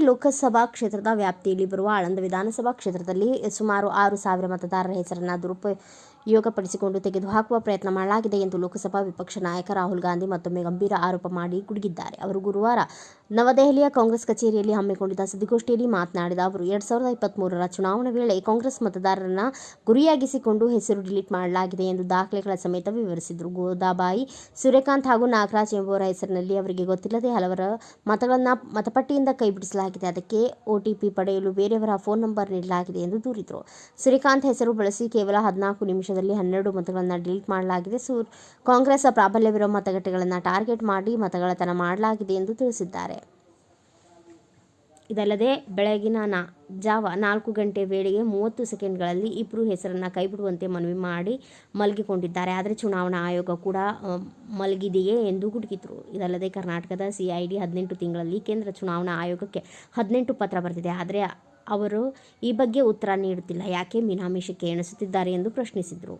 ಲೋಕಸಭಾ ಕ್ಷೇತ್ರದ ವ್ಯಾಪ್ತಿಯಲ್ಲಿ ಬರುವ ಆಳಂದ ವಿಧಾನಸಭಾ ಕ್ಷೇತ್ರದಲ್ಲಿ ಸುಮಾರು ಆರು ಸಾವಿರ ಮತದಾರರ ಹೆಸರನ್ನು ದುರುಪಯೋಗಪಡಿಸಿಕೊಂಡು ತೆಗೆದುಹಾಕುವ ಪ್ರಯತ್ನ ಮಾಡಲಾಗಿದೆ ಎಂದು ಲೋಕಸಭಾ ವಿಪಕ್ಷ ನಾಯಕ ರಾಹುಲ್ ಗಾಂಧಿ ಮತ್ತೊಮ್ಮೆ ಗಂಭೀರ ಆರೋಪ ಮಾಡಿ ಗುಡುಗಿದ್ದಾರೆ. ಅವರು ಗುರುವಾರ ನವದೆಹಲಿಯ ಕಾಂಗ್ರೆಸ್ ಕಚೇರಿಯಲ್ಲಿ ಹಮ್ಮಿಕೊಂಡಿದ್ದ ಸುದ್ದಿಗೋಷ್ಠಿಯಲ್ಲಿ ಮಾತನಾಡಿದ ಅವರು, ಎರಡ್ ಸಾವಿರದ ಇಪ್ಪತ್ತ್ಮೂರರ ಚುನಾವಣೆ ವೇಳೆ ಕಾಂಗ್ರೆಸ್ ಮತದಾರರನ್ನ ಗುರಿಯಾಗಿಸಿಕೊಂಡು ಹೆಸರು ಡಿಲೀಟ್ ಮಾಡಲಾಗಿದೆ ಎಂದು ದಾಖಲೆಗಳ ಸಮೇತ ವಿವರಿಸಿದರು. ಗೋದಾಬಾಯಿ, ಸೂರ್ಯಕಾಂತ್ ಹಾಗೂ ನಾಗರಾಜ್ ಎಂಬುವರ ಹೆಸರಿನಲ್ಲಿ ಅವರಿಗೆ ಗೊತ್ತಿಲ್ಲದೆ ಹಲವರ ಮತಗಳನ್ನು ಮತಪಟ್ಟಿಯಿಂದ ಕೈಬಿಡಿಸಲಾಗಿದೆ. ಅದಕ್ಕೆ ಒಟಿಪಿ ಪಡೆಯಲು ಬೇರೆಯವರ ಫೋನ್ ನಂಬರ್ ನೀಡಲಾಗಿದೆ ಎಂದು ದೂರಿದರು. ಸೂರ್ಯಕಾಂತ್ ಹೆಸರು ಬಳಸಿ ಕೇವಲ ಹದಿನಾಲ್ಕು ನಿಮಿಷದಲ್ಲಿ ಹನ್ನೆರಡು ಮತಗಳನ್ನು ಡಿಲೀಟ್ ಮಾಡಲಾಗಿದೆ. ಸೂರ್ ಕಾಂಗ್ರೆಸ್ ಪ್ರಾಬಲ್ಯವಿರುವ ಮತಗಟ್ಟೆಗಳನ್ನು ಟಾರ್ಗೆಟ್ ಮಾಡಿ ಮತಗಳತನ ಮಾಡಲಾಗಿದೆ ಎಂದು ತಿಳಿಸಿದ್ದಾರೆ. ಇದಲ್ಲದೆ, ಬೆಳಗಿನ ನಾ, ಜಾವ ನಾಲ್ಕು ಗಂಟೆ ವೇಳೆಗೆ ಮೂವತ್ತು ಸೆಕೆಂಡ್ಗಳಲ್ಲಿ ಇಬ್ಬರು ಹೆಸರನ್ನು ಕೈಬಿಡುವಂತೆ ಮನವಿ ಮಾಡಿ ಮಲಗಿಕೊಂಡಿದ್ದಾರೆ. ಆದರೆ ಚುನಾವಣಾ ಆಯೋಗ ಕೂಡ ಮಲಗಿದೆಯೇ ಎಂದು ಗುಡುಗಿದ್ರು. ಇದಲ್ಲದೆ ಕರ್ನಾಟಕದ ಸಿಐಡಿ ಹದಿನೆಂಟು ತಿಂಗಳಲ್ಲಿ ಕೇಂದ್ರ ಚುನಾವಣಾ ಆಯೋಗಕ್ಕೆ ಹದಿನೆಂಟು ಪತ್ರ ಬರೆದಿದೆ ಆದರೆ ಅವರು ಈ ಬಗ್ಗೆ ಉತ್ತರ ನೀಡುತ್ತಿಲ್ಲ. ಯಾಕೆ ಮೀನಾಮಿಷಕ್ಕೆ ಎಣಿಸುತ್ತಿದ್ದಾರೆ ಎಂದು ಪ್ರಶ್ನಿಸಿದರು.